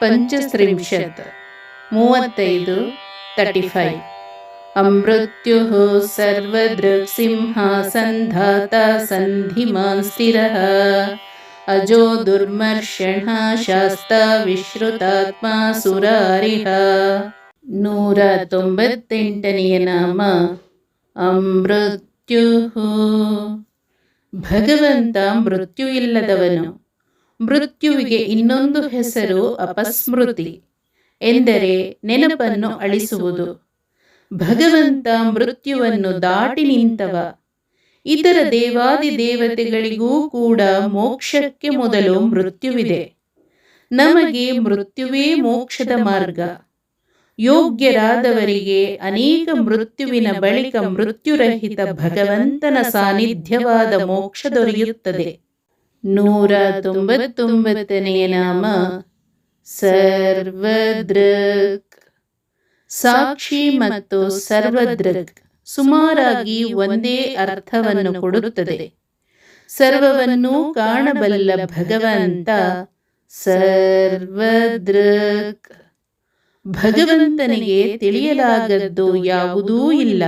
ಪಂಚಸ್ತ್ರಿಂಶತ್. ಮೂವತ್ತೈದು thirty five ಅಮೃತ್ಯು ಸರ್ವದೃಕ್ ಸಿಂಹಾಸಂಧಾತ ಸಂಧಿಮಾನ್ ಸ್ಥಿರಃ ಅಜೋ ದುರ್ಮರ್ಷಣ ಶಾಸ್ತ ವಿಶ್ರುತಾತ್ಮ ಸುರಾರಿಹ. ನೂರ ತೊಂಬತ್ತೆಂಟನೆಯ ನಾಮ ಅಮೃತ್ಯು. ಭಗವಂತ ಮೃತ್ಯು ಇಲ್ಲದವನು. ಮೃತ್ಯುವಿಗೆ ಇನ್ನೊಂದು ಹೆಸರು ಅಪಸ್ಮೃತಿ ಎಂದರೆ ನೆನಪನ್ನು ಅಳಿಸುವುದು. ಭಗವಂತ ಮೃತ್ಯುವನ್ನು ದಾಟಿ ನಿಂತವ. ಇತರ ದೇವಾದಿ ದೇವತೆಗಳಿಗೂ ಕೂಡ ಮೋಕ್ಷಕ್ಕೆ ಮೊದಲು ಮೃತ್ಯುವಿದೆ. ನಮಗೆ ಮೃತ್ಯುವೇ ಮೋಕ್ಷದ ಮಾರ್ಗ. ಯೋಗ್ಯರಾದವರಿಗೆ ಅನೇಕ ಮೃತ್ಯುವಿನ ಬಳಿಕ ಮೃತ್ಯುರಹಿತ ಭಗವಂತನ ಸಾನ್ನಿಧ್ಯವಾದ ಮೋಕ್ಷ ದೊರೆಯುತ್ತದೆ. ನೂರ ತೊಂಬತ್ತೊಂಬತ್ತನೆಯ ನಾಮ. ಸರ್ವದೃಕ್ ಸಾಕ್ಷಿ ಮತ್ತು ಸರ್ವದೃಕ್ ಸುಮಾರಾಗಿ ಒಂದೇ ಅರ್ಥವನ್ನು ಕೊಡುತ್ತದೆ. ಸರ್ವವನ್ನು ಕಾಣಬಲ್ಲ ಭಗವಂತ ಸರ್ವದೃಕ್ ಭಗವಂತನಿಗೆ ತಿಳಿಯಲಾಗದ್ದು ಯಾವುದೂ ಇಲ್ಲ.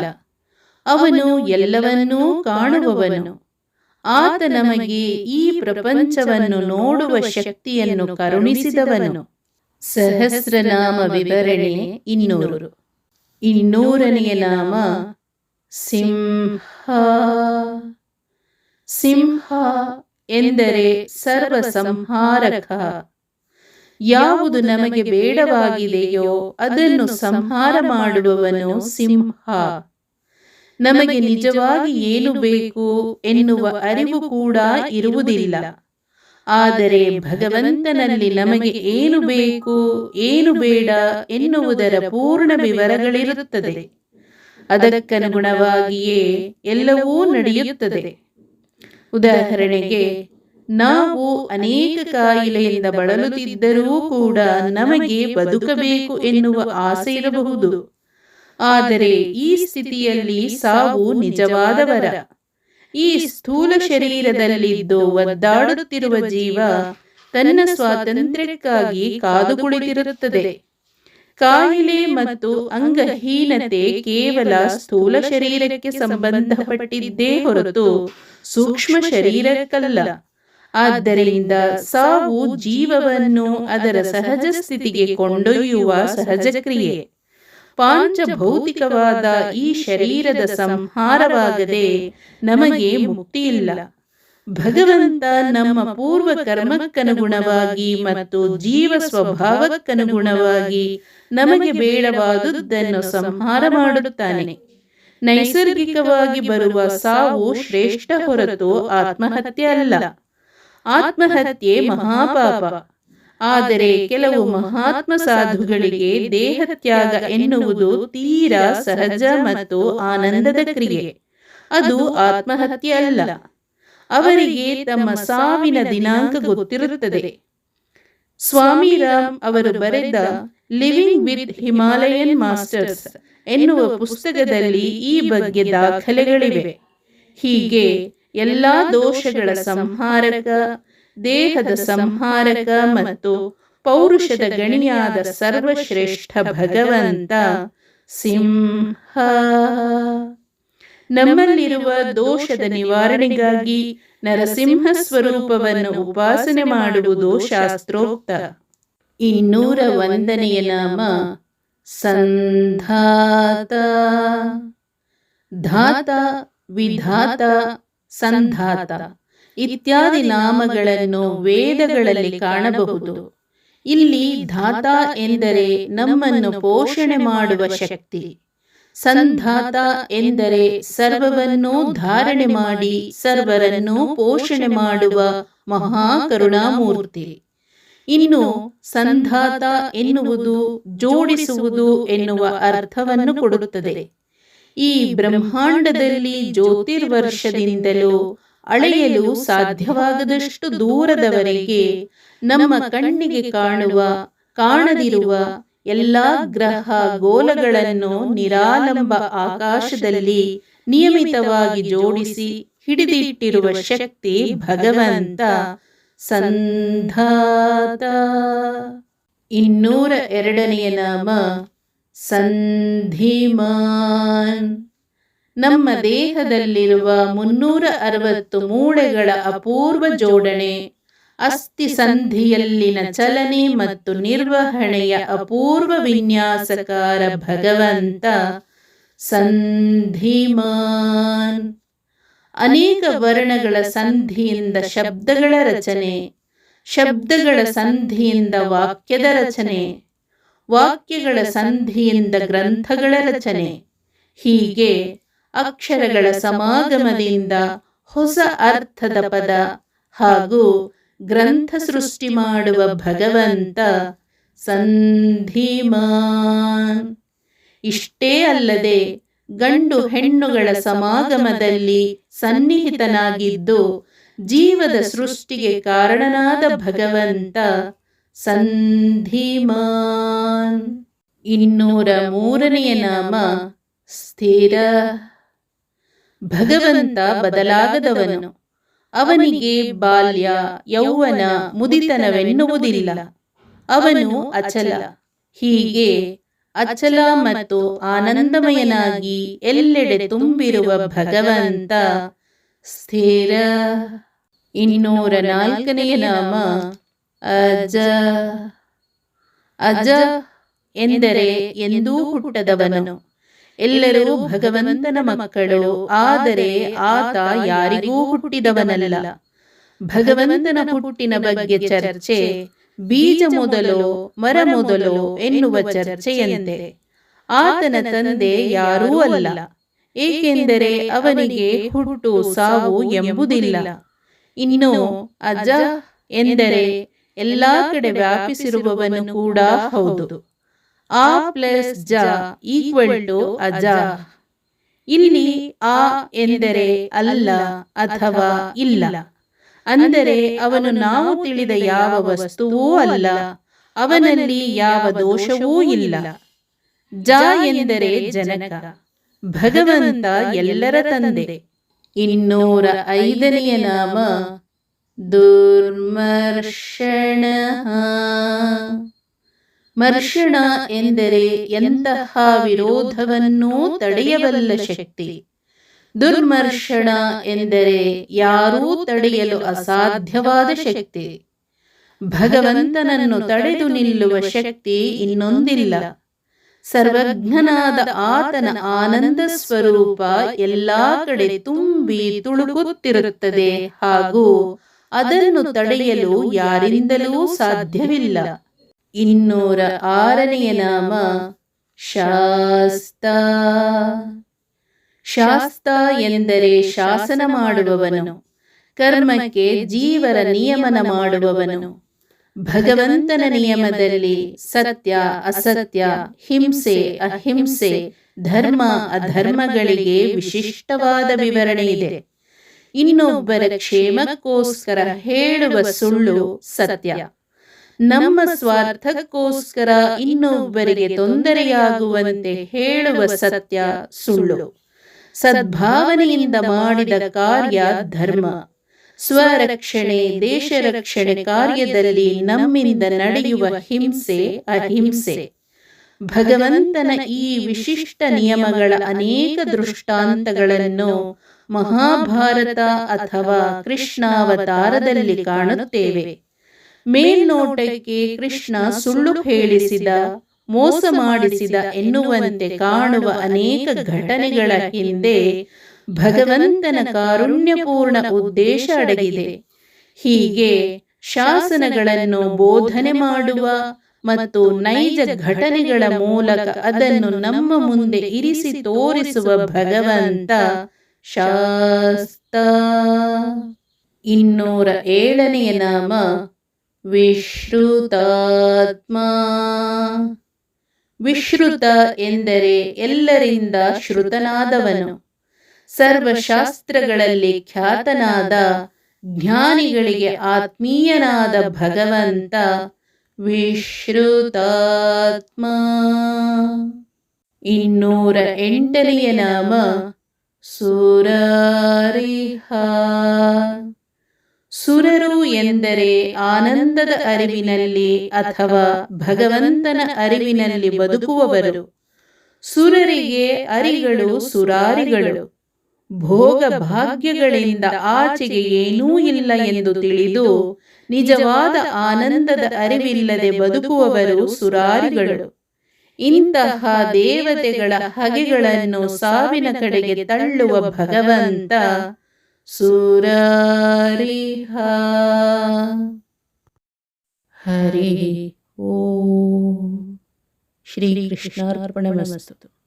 ಅವನು ಎಲ್ಲವನ್ನೂ ಕಾಣುವವನು. ಆತ ನಮಗೆ ಈ ಪ್ರಪಂಚವನ್ನು ನೋಡುವ ಶಕ್ತಿಯನ್ನು ಕರುಣಿಸಿದವನು. ಸಹಸ್ರನಾಮ ವಿವರಣೆ ಇನ್ನೂರು. ಇನ್ನೂರನೆಯ ನಾಮ ಸಿಂಹ. ಸಿಂಹ ಎಂದರೆ ಸರ್ವ ಸಂಹಾರಕ ಯಾವುದು ನಮಗೆ ಬೇಡವಾಗಿದೆಯೋ ಅದನ್ನು ಸಂಹಾರ ಮಾಡುವವನು ಸಿಂಹ. ನಮಗೆ ನಿಜವಾಗಿ ಏನು ಬೇಕು ಎನ್ನುವ ಅರಿವು ಕೂಡ ಇರುವುದಿಲ್ಲ. ಆದರೆ ಭಗವಂತನಲ್ಲಿ ನಮಗೆ ಏನು ಬೇಕು ಏನು ಬೇಡ ಎನ್ನುವುದರ ಪೂರ್ಣ ವಿವರಗಳಿರುತ್ತದೆ. ಅದಕ್ಕನುಗುಣವಾಗಿಯೇ ಎಲ್ಲವೂ ನಡೆಯುತ್ತದೆ. ಉದಾಹರಣೆಗೆ ನಾವು ಅನೇಕ ಕಾಯಿಲೆಯಿಂದ ಬಳಲುತ್ತಿದ್ದರೂ ಕೂಡ ನಮಗೆ ಬದುಕಬೇಕು ಎನ್ನುವ ಆಸೆ ಇರಬಹುದು. ಆದರೆ ಈ ಸ್ಥಿತಿಯಲ್ಲಿ ಸಾವು ನಿಜವಾದವರ. ಈ ಸ್ಥೂಲ ಶರೀರದಲ್ಲಿದ್ದು ಒದ್ದಾಡುತ್ತಿರುವ ಜೀವ ತನ್ನ ಸ್ವಾತಂತ್ರ್ಯಕ್ಕಾಗಿ ಕಾದು ಕುಳಿತಿರುತ್ತದೆ ಕಾಯಿಲೆ ಮತ್ತು ಅಂಗಹೀನತೆ ಕೇವಲ ಸ್ಥೂಲ ಶರೀರಕ್ಕೆ ಸಂಬಂಧಪಟ್ಟಿದ್ದೇ ಹೊರತು ಸೂಕ್ಷ್ಮ ಶರೀರಕ್ಕಲ್ಲ. ಆದ್ದರಿಂದ ಸಾವು ಜೀವವನ್ನು ಅದರ ಸಹಜ ಸ್ಥಿತಿಗೆ ಕೊಂಡೊಯ್ಯುವ ಸಹಜ ಕ್ರಿಯೆ. ಪಾಂಚಭೌತಿಕವಾದ ಈ ಶರೀರದ ಸಂಹಾರವಾಗದೆ ನಮಗೆ ಮುಕ್ತಿಯಿಲ್ಲ. ಭಗವಂತ ನಮ್ಮ ಪೂರ್ವ ಕರ್ಮಕ್ಕನುಗುಣವಾಗಿ ಮತ್ತು ಜೀವ ಸ್ವಭಾವಕ್ಕನುಗುಣವಾಗಿ ನಮಗೆ ಬೇಡವಾದುದನ್ನು ಸಂಹಾರ ಮಾಡುತ್ತಾನೆ. ನೈಸರ್ಗಿಕವಾಗಿ ಬರುವ ಸಾವು ಶ್ರೇಷ್ಠ ಹೊರತು ಆತ್ಮಹತ್ಯೆ ಅಲ್ಲ. ಆತ್ಮಹತ್ಯೆ ಮಹಾಪಾಪ. ಆದರೆ ಕೆಲವು ಮಹಾತ್ಮ ಸಾಧುಗಳಿಗೆ ದೇಹತ್ಯಾಗ ಎನ್ನುವುದು ತೀರಾ ಸಹಜ ಮತ್ತು ಆನಂದದ ಕ್ರಿಯೆ. ಅದು ಆತ್ಮಹತ್ಯೆ ಅಲ್ಲ. ಅವರಿಗೆ ತಮ್ಮ ಸಾವಿನ ದಿನಾಂಕ ಗೊತ್ತಿರುತ್ತದೆ. ಸ್ವಾಮಿ ರಾಮ್ ಅವರು ಬರೆದ ಲಿವಿಂಗ್ ವಿತ್ ಹಿಮಾಲಯನ್ ಮಾಸ್ಟರ್ಸ್ ಎನ್ನುವ ಪುಸ್ತಕದಲ್ಲಿ ಈ ಬಗ್ಗೆ ದಾಖಲೆಗಳಿವೆ. ಹೀಗೆ ಎಲ್ಲಾ ದೋಷಗಳ ಸಂಹಾರಕ ದೇಹದ ಸಂಹಾರಕ ಮತ್ತು ಪೌರುಷದ ಗಣಿಯಾದ ಸರ್ವಶ್ರೇಷ್ಠ ಭಗವಂತ ಸಿಂಹ. ನಮ್ಮಲ್ಲಿರುವ ದೋಷದ ನಿವಾರಣೆಗಾಗಿ ನರಸಿಂಹ ಸ್ವರೂಪವನ್ನು ಉಪಾಸನೆ ಮಾಡುವುದು ಶಾಸ್ತ್ರೋಕ್ತ. ಇನ್ನೂರ ಒಂದನೆಯ ನಾಮ ಸಂಧಾತ. ಧಾತ, ವಿಧಾತ, ಸಂಧಾತ. ಇತ್ಯಾದಿ ನಾಮಗಳನ್ನು ವೇದಗಳಲ್ಲಿ ಕಾಣಬಹುದು. ಇಲ್ಲಿ ಧಾತ ಎಂದರೆ ನಮ್ಮನ್ನು ಪೋಷಣೆ ಮಾಡುವ ಶಕ್ತಿ. ಸಂಧಾತ ಎಂದರೆ ಸರ್ವವನ್ನೂ ಧಾರಣೆ ಮಾಡಿ ಸರ್ವರನ್ನೂ ಪೋಷಣೆ ಮಾಡುವ ಮಹಾಕರುಣಾಮೂರ್ತಿ. ಇನ್ನು ಸಂಧಾತ ಎನ್ನುವುದು ಜೋಡಿಸುವುದು ಎನ್ನುವ ಅರ್ಥವನ್ನು ಕೊಡುತ್ತದೆ. ಈ ಬ್ರಹ್ಮಾಂಡದಲ್ಲಿ ಜ್ಯೋತಿರ್ವರ್ಷದಿಂದಲೂ ಅಳೆಯಲು ಸಾಧ್ಯವಾಗದಷ್ಟು ದೂರದವರೆಗೆ ನಮ್ಮ ಕಣ್ಣಿಗೆ ಕಾಣುವ, ಕಾಣದಿರುವ ಎಲ್ಲಾ ಗ್ರಹ ಗೋಲಗಳನ್ನು ನಿರಾಲಂಬ ಆಕಾಶದಲ್ಲಿ ನಿಯಮಿತವಾಗಿ ಜೋಡಿಸಿ ಹಿಡಿದಿಟ್ಟಿರುವ ಶಕ್ತಿ ಭಗವಂತ. ಸಂಧಾತ. ಇನ್ನೂರ ಎರಡನೆಯ ನಾಮ ಸಂಧಿಮಾನ್. ನಮ್ಮ ದೇಹದಲ್ಲಿರುವ ಮುನ್ನೂರ ಅರವತ್ತು ಮೂಳೆಗಳ ಅಪೂರ್ವ ಜೋಡಣೆ, ಅಸ್ಥಿ ಸಂಧಿಯಲ್ಲಿನ ಚಲನೆ ಮತ್ತು ನಿರ್ವಹಣೆಯ ಅಪೂರ್ವ ವಿನ್ಯಾಸಕಾರ ಭಗವಂತ ಸಂಧಿಮಾನ್. ಅನೇಕ ವರ್ಣಗಳ ಸಂಧಿಯಿಂದ ಶಬ್ದಗಳ ರಚನೆ, ಶಬ್ದಗಳ ಸಂಧಿಯಿಂದ ವಾಕ್ಯದ ರಚನೆ, ವಾಕ್ಯಗಳ ಸಂಧಿಯಿಂದ ಗ್ರಂಥಗಳ ರಚನೆ, ಹೀಗೆ ಅಕ್ಷರಗಳ ಸಮಾಗಮದಿಂದ ಹೊಸ ಅರ್ಥದ ಪದ ಹಾಗೂ ಗ್ರಂಥ ಸೃಷ್ಟಿ ಮಾಡುವ ಭಗವಂತ ಸಂಧಿಮಾನ್. ಇಷ್ಟೇ ಅಲ್ಲದೆ ಗಂಡು ಹೆಣ್ಣುಗಳ ಸಮಾಗಮದಲ್ಲಿ ಸನ್ನಿಹಿತನಾಗಿದ್ದು ಜೀವದ ಸೃಷ್ಟಿಗೆ ಕಾರಣನಾದ ಭಗವಂತ ಸಂಧಿಮಾನ್. ಇನ್ನೂರ ಮೂರನೆಯ ನಾಮ ಸ್ಥಿರ. ಭಗವಂತ ಬದಲಾಗದವನು. ಅವನಿಗೆ ಬಾಲ್ಯ, ಯೌವನ ಮುದಿತನವೆನ್ನುವುದಿಲ್ಲ. ಅವನು ಅಚಲ. ಹೀಗೆ ಅಚಲ ಮತ್ತು ಆನಂದಮಯನಾಗಿ ಎಲ್ಲೆಡೆ ತುಂಬಿರುವ ಭಗವಂತ ಸ್ಥಿರ. ಇನ್ನೂರ ನಾಲ್ಕನೆಯ ನಾಮ ಅಜ. ಅಜ ಎಂದರೆ ಎಂದೂ ಹುಟ್ಟದವನು. ಎಲ್ಲರೂ ಭಗವಂತನ ಮಕ್ಕಳು. ಆದರೆ ಆತ ಯಾರಿಗೂ ಹುಟ್ಟಿದವನಲ್ಲ. ಭಗವಂತನ ಹುಟ್ಟಿನ ಬಗ್ಗೆ ಚರ್ಚೆ. ಬೀಜ ಮೊದಲು ಮರ ಮೊದಲು ಎನ್ನುವ ಚರ್ಚೆಯಂತೆ. ಆತನ ತಂದೆ ಯಾರೂ ಅಲ್ಲ. ಏಕೆಂದರೆ ಅವನಿಗೆ ಹುಟ್ಟು ಸಾವು ಎಂಬುದಿಲ್ಲ. ಇನ್ನು ಅಜ ಎಂದರೆ ಎಲ್ಲಾ ಕಡೆ ವ್ಯಾಪಿಸಿರುವವನು ಕೂಡ ಹೌದು. ಆ ಪ್ಲಸ್ ಜ ಈಕ್ವಲ್ ಟು ಅಜ. ಇಲ್ಲಿ ಆ ಎಂದರೆ ಅಲ್ಲ ಅಥವಾ ಇಲ್ಲ. ಅಂದರೆ ಅವನು ನಾವು ತಿಳಿದ ಯಾವ ವಸ್ತುವೂ ಅಲ್ಲ. ಅವನಲ್ಲಿ ಯಾವ ದೋಷವೂ ಇಲ್ಲ. ಜ ಎಂದರೆ ಜನಕ. ಭಗವಂತ ಎಲ್ಲರ ತಂದೆ. ಇನ್ನೂರ ಐದನೆಯ ನಾಮ. ದುರ್ಮರ್ಷಣ. ಮರ್ಷಣ ಎಂದರೆ ಎಂತಹ ವಿರೋಧವನ್ನೂ ತಡೆಯಬಲ್ಲ ಶಕ್ತಿ. ದುರ್ಮರ್ಷಣ ಎಂದರೆ ಯಾರೂ ತಡೆಯಲು ಅಸಾಧ್ಯವಾದ ಶಕ್ತಿ. ಭಗವಂತನನ್ನು ತಡೆದು ನಿಲ್ಲುವ ಶಕ್ತಿ ಇನ್ನೊಂದಿಲ್ಲ. ಸರ್ವಜ್ಞನಾದ ಆತನ ಆನಂದ ಸ್ವರೂಪ ಎಲ್ಲಾ ಕಡೆ ತುಂಬಿ ತುಳುಕುತ್ತಿರುತ್ತದೆ ಹಾಗೂ ಅದನ್ನು ತಡೆಯಲು ಯಾರಿಂದಲೂ ಸಾಧ್ಯವಿಲ್ಲ. ಇನ್ನೂರ ಆರನೆಯ ನಾಮ ಶಾಸ್ತ. ಶಾಸ್ತ ಎಂದರೆ ಶಾಸನ ಮಾಡುವವನು, ಕರ್ಮಕ್ಕೆ ಜೀವರ ನಿಯಮನ ಮಾಡುವವನು. ಭಗವಂತನ ನಿಯಮದಲ್ಲಿ ಸತ್ಯ, ಅಸತ್ಯ, ಹಿಂಸೆ, ಅಹಿಂಸೆ, ಧರ್ಮ, ಅಧರ್ಮಗಳಿಗೆ ವಿಶಿಷ್ಟವಾದ ವಿವರಣೆ ಇದೆ. ಇನ್ನೊಬ್ಬರ ಕ್ಷೇಮಕ್ಕೋಸ್ಕರ ಹೇಳುವ ಸುಳ್ಳು ಸತ್ಯ. ನಮ್ಮ ಸ್ವಾರ್ಥಕ್ಕೋಸ್ಕರ ಇನ್ನೊಬ್ಬರಿಗೆ ತೊಂದರೆಯಾಗುವಂತೆ ಹೇಳುವ ಸತ್ಯ ಸುಳ್ಳು. ಸದ್ಭಾವನೆಯಿಂದ ಮಾಡಿದ ಕಾರ್ಯ ಧರ್ಮ. ಸ್ವರಕ್ಷಣೆ ದೇಶ ರಕ್ಷಣೆ ಕಾರ್ಯದಲ್ಲಿ ನಮ್ಮಿಂದ ನಡೆಯುವ ಹಿಂಸೆ, ಅಹಿಂಸೆ. ಭಗವಂತನ ಈ ವಿಶಿಷ್ಟ ನಿಯಮಗಳ ಅನೇಕ ದೃಷ್ಟಾಂತಗಳನ್ನು ಮಹಾಭಾರತ ಅಥವಾ ಕೃಷ್ಣಾವತಾರದಲ್ಲಿ ಕಾಣುತ್ತೇವೆ. ಮೇಲ್ನೋಟಕ್ಕೆ ಕೃಷ್ಣ ಸುಳ್ಳು ಹೇಳಿಸಿದ, ಮೋಸ ಮಾಡಿಸಿದ ಎನ್ನುವಂತೆ ಕಾಣುವ ಅನೇಕ ಘಟನೆಗಳ ಹಿಂದೆ ಭಗವಂತನ ಕಾರುಣ್ಯಪೂರ್ಣ ಉದ್ದೇಶ ಅಡಗಿದೆ. ಹೀಗೆ ಶಾಸನಗಳನ್ನು ಬೋಧನೆ ಮಾಡುವ ಮತ್ತು ನೈಜ ಘಟನೆಗಳ ಮೂಲಕ ಅದನ್ನು ನಮ್ಮ ಮುಂದೆ ಇರಿಸಿ ತೋರಿಸುವ ಭಗವಂತ ಶಾಸ್ತ ಇನ್ನೂರ ಏಳನೆಯ ನಾಮ ವಿಶ್ರುತಾತ್ಮ. ವಿಶ್ರುತ ಎಂದರೆ ಎಲ್ಲರಿಂದ ಶ್ರುತನಾದವನು. ಸರ್ವಶಾಸ್ತ್ರಗಳಲ್ಲಿ ಖ್ಯಾತನಾದ ಜ್ಞಾನಿಗಳಿಗೆ ಆತ್ಮೀಯನಾದ ಭಗವಂತ ವಿಶ್ರುತಾತ್ಮ. ಇನ್ನೂರ ಎಂಟನೆಯ ನಾಮ ಸುರಾರಿಹ. ಸುರರು ಎಂದರೆ ಆನಂದದ ಅರಿವಿನಲ್ಲಿ ಅಥವಾ ಭಗವಂತನ ಅರಿವಿನಲ್ಲಿ ಬದುಕುವವರು. ಸುರರಿಗೆ ಅರಿಗಳು ಸುರಾರಿಗಳು. ಭೋಗ ಭಾಗ್ಯಗಳಿಂದ ಆಚೆಗೆ ಏನೂ ಇಲ್ಲ ಎಂದು ತಿಳಿದು ನಿಜವಾದ ಆನಂದದ ಅರಿವಿಲ್ಲದೆ ಬದುಕುವವರು ಸುರಾರಿಗಳು. ಇಂತಹ ದೇವತೆಗಳ ಹಗೆಗಳನ್ನು ಸಾವಿನ ಕಡೆಗೆ ತಳ್ಳುವ ಭಗವಂತ സുരാരിഹ. ഹരി ഓ. ശ്രീകൃഷ്ണാർപ്പണമസ്തു.